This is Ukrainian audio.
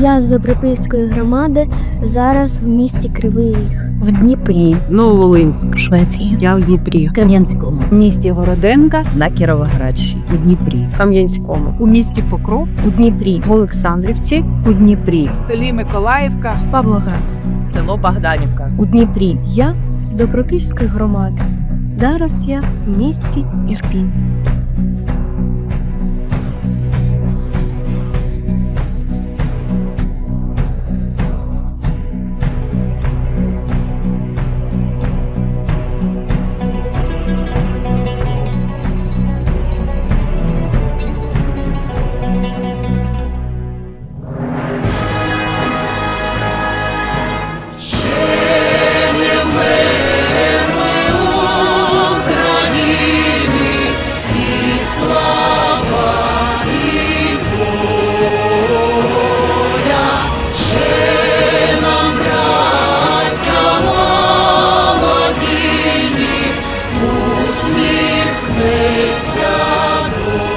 Я з Добропільської громади зараз в місті Кривий Ріг. в Дніпрі, Нововолинськ, Швеції, я в Дніпрі, Кам'янському, в місті Городенка, на Кіровоградщині, у Дніпрі, Кам'янському, у місті Покров, у Дніпрі, в Олександрівці, у Дніпрі, в селі Миколаївка, Павлоград. село Богданівка. у Дніпрі. Я з Добропільської громади. Зараз я в місті Ірпінь.